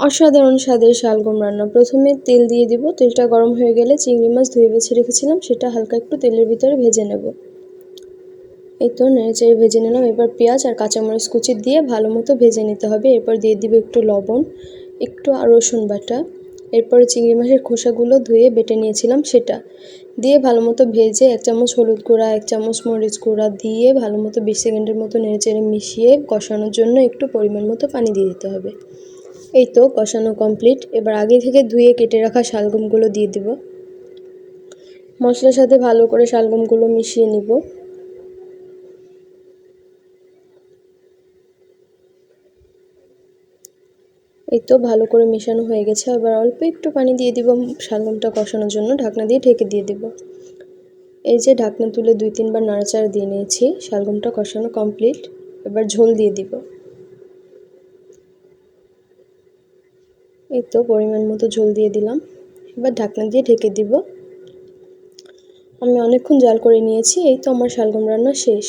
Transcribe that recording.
অসাধারণ স্বাদের শালগম রান্না। প্রথমে তেল দিয়ে দিব। তেলটা গরম হয়ে গেলে চিংড়ি মাছ ধুয়ে বেছে রেখেছিলাম। সেটা হালকা একটু তেলের ভিতরে ভেজে নেব। এই তো নেড়েচেড়ে ভেজে নিলাম। এবার পেঁয়াজ আর কাঁচামরিচ কুচি দিয়ে ভালো মতো ভেজে নিতে হবে। এরপর দিয়ে দিব একটু লবণ, একটু আর রসুন বাটা। এরপরে চিংড়ি মাছের খোসাগুলো ধুয়ে বেটে নিয়েছিলাম সেটা। দিয়ে ভালো মতো ভেজে এক চামচ হলুদ গুঁড়া, এক চামচ মরিচ গুঁড়া দিয়ে ভালো মতো বিশ সেকেন্ডের মতো নেড়েচেড়ে মিশিয়ে কষানোর জন্য একটু পরিমাণ মতো পানি দিয়ে দিতে হবে। এই তো কষানো কমপ্লিট এবার আগে থেকে ধুয়ে কেটে রাখা শালগমগুলো দিয়ে দিব। মশলার সাথে ভালো করে শালগমগুলো মিশিয়ে নিব। এই তো ভালো করে মেশানো হয়ে গেছে। এবার অল্প একটু পানি দিয়ে দিব শালগমটা কষানোর জন্য। ঢাকনা দিয়ে ঢেকে দিয়ে দিব। এই যে ঢাকনা তুলে দুই তিনবার নাড়াচাড়া দিয়ে নিয়েছি। শালগমটা কষানো কমপ্লিট এবার ঝোল দিয়ে দিব। এই তো পরিমাণ মতো ঝোল দিয়ে দিলাম। এবার ঢাকনা দিয়ে ঢেকে দিব। আমি অনেকক্ষণ জাল করে নিয়েছি, এই তো আমার শালগম রান্না শেষ।